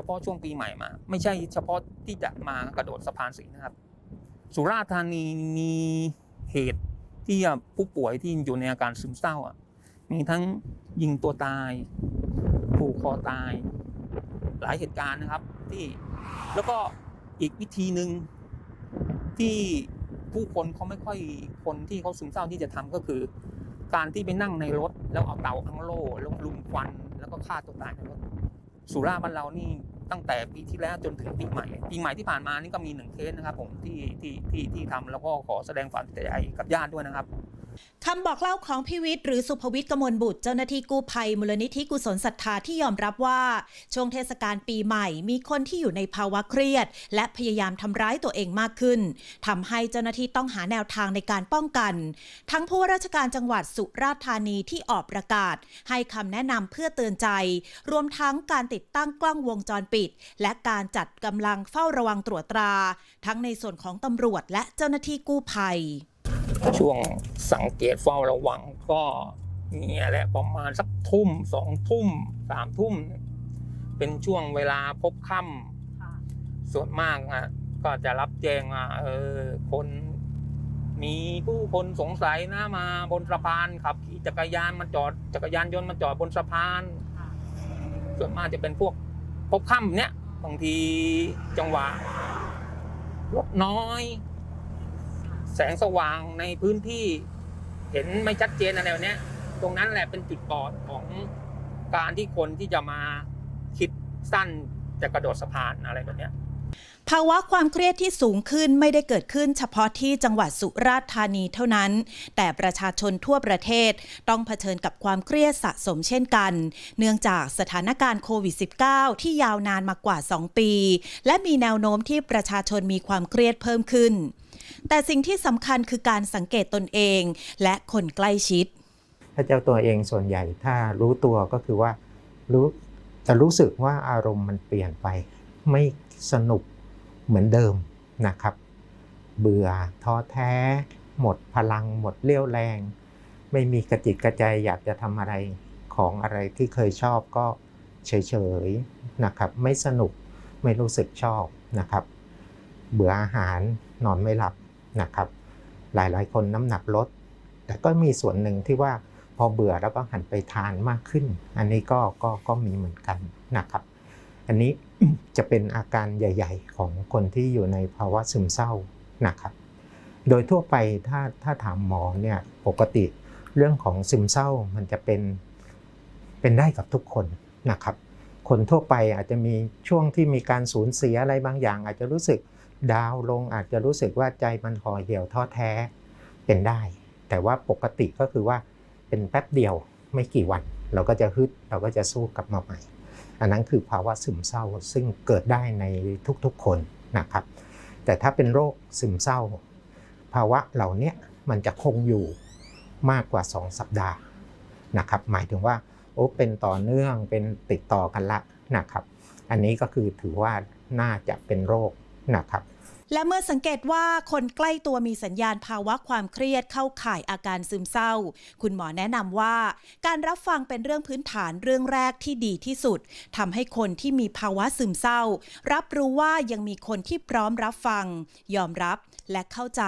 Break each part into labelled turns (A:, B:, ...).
A: ฉพาะช่วงปีใหม่มา ไม่ใช่เฉพาะที่จะมากระโดดสะพานสีนะครับ สุราษฎร์ธานีมีเหตุที่ผู้ป่วยที่อยู่ในอาการซึมเศร้าอะมีทั้งยิงตัวตายผูกคอตาย หลายเหตุการณ์นะครับที่แล้วก็อีกวิธีหนึ่งที่ผู้คนเขาไม่ค่อยคนที่เขาซึมเศร้าที่จะทำก็คือ การที่ไปนั่งในรถ แล้วเอาเตาอังโล่แล้วลุมควัน แล้วก็ฆ่าตัวตายในรถ สุราบ้านเรานี่ตั้งแต่ปีที่แล้วจนถึงปีใหม่ ปีใหม่ที่ผ่านมานี่ก็มีหนึ่งเคสนะครับผมที่ที่ที่ที่ทำแล้วก็ขอแสดงความเสียใจกับญาติด้วยนะครับ
B: คำบอกเล่าของพิวิทย์หรือสุภวิทย์กมลบุตรเจ้าหน้าที่กู้ภัยมูลนิธิกุศลศรัทธาที่ยอมรับว่า ช่วงเทศกาลปีใหม่ มีคนที่อยู่ในภาวะเครียด และพยายามทำร้ายตัวเองมากขึ้นทำให้เจ้าหน้าที่ต้องหาแนวทางในการป้องกัน ทั้งผู้ว่าราชการจังหวัดสุราษฎร์ธานีที่ออกประกาศ ให้คำแนะนำเพื่อเตือนใจ รวมทั้งการติดตั้งกล้องวงจรปิด และการจัดกำลังเฝ้าระวังตรวจตรา ทั้งในส่วนของตำรวจและเจ้าหน้าที่กู้ภัย
A: ช่วงสังเกตเฝ้าระวังก็เนี่ยแหละประมาณสักทุ่มสองทุ่มสามทุ่ม เป็นช่วงเวลาพบค่ำส่วนมากอะก็จะรับแจ้งว่าเออคนมีผู้คนสงสัยนะมาบนสะพานขับขี่จักรยานมาจอดจักรยานยนต์มาจอดบนสะพาน ส่วนมากจะเป็นพวกพบค่ำเนี้ยบางทีจังหวะรถน้อย แสงสว่างในพื้นที่เห็นไม่ชัดเจนอะไรแบบเนี้ยตรงนั้นแหละเป็นจุดบอดของการที่คนที่จะมาคิดสั้นจะกระโดดสะพานอะไรแบบเนี้ย
B: ภาวะความเครียดที่สูงขึ้นไม่ได้เกิดขึ้นเฉพาะที่จังหวัดสุราษฎร์ธานีเท่านั้น แต่ประชาชนทั่วประเทศต้องเผชิญกับความเครียดสะสมเช่นกัน เนื่องจากสถานการณ์โควิด -19 ที่ยาวนานมากว่า 2 ปี และมีแนวโน้มที่ประชาชนมีความเครียดเพิ่มขึ้น แต่สิ่งที่สำคัญคือการสังเกตตนเอง และคนใกล้ชิด
C: ถ้าเจ้าตัวเองส่วนใหญ่ถ้ารู้ตัวก็คือว่ารู้จะรู้สึกว่าอารมณ์มันเปลี่ยนไป ไม่สนุกเหมือนเดิมนะครับ เบื่อท้อแท้ หมดพลัง หมดเรี่ยวแรง ไม่มีกระจิตกระใจอยากจะทำอะไรของอะไรที่เคยชอบก็เฉยๆนะครับไม่สนุกไม่รู้สึกชอบนะครับ เบื่ออาหารนอนไม่หลับ นะครับ หลายๆ คนน้ำหนักลด แต่ก็มีส่วนหนึ่งที่ว่าพอเบื่อแล้วก็หันไปทานมากขึ้น อันนี้ก็ก็ก็มีเหมือนกันนะครับ อันนี้จะเป็นอาการใหญ่ ๆ ของคนที่อยู่ในภาวะซึมเศร้านะครับ โดยทั่วไปถ้าถ้าถามหมอเนี่ยปกติเรื่องของซึมเศร้ามันจะเป็นเป็นได้กับทุกคนนะครับ คนทั่วไปอาจจะมีช่วงที่มีการสูญเสียอะไรบางอย่าง อาจจะรู้สึก ดาวลงอาจจะรู้สึกว่าใจมันห่อเหี่ยวท้อแท้เป็นได้ แต่ว่าปกติก็คือว่าเป็นแป๊บเดียวไม่กี่วัน เราก็จะฮึดเราก็จะสู้กลับมาใหม่ อันนั้นคือภาวะซึมเศร้าซึ่งเกิดได้ในทุกๆคนนะครับ แต่ถ้าเป็นโรคซึมเศร้า ภาวะเหล่านี้มันจะคงอยู่มากกว่า 2 สัปดาห์นะครับหมายถึงว่าโอ้เป็นต่อเนื่องเป็นติดต่อกันละนะครับ อันนี้ก็คือถือว่าน่าจะเป็นโรคนะครับ
B: และเมื่อสังเกตว่าคนใกล้ตัวมีสัญญาณภาวะความเครียดเข้าข่ายอาการซึมเศร้า คุณหมอแนะนำว่า การรับฟังเป็นเรื่องพื้นฐานเรื่องแรกที่ดีที่สุดทำให้คนที่มีภาวะซึมเศร้า รับรู้ว่ายังมีคนที่พร้อมรับฟัง ยอมรับและเข้าใจ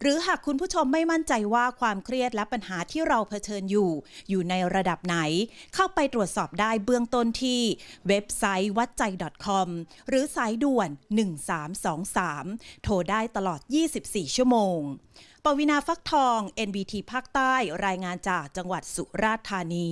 B: หรือหากคุณผู้ชมไม่มั่นใจว่าความเครียดและปัญหาที่เราเผชิญอยู่ อยู่ในระดับไหน เข้าไปตรวจสอบได้เบื้องต้นที่เว็บไซต์วัดใจ .com หรือสายด่วน 1323 โทรได้ตลอด 24 ชั่วโมง ปวินาฟักทอง NBT ภาคใต้รายงานจากจังหวัดสุราษฎร์ธานี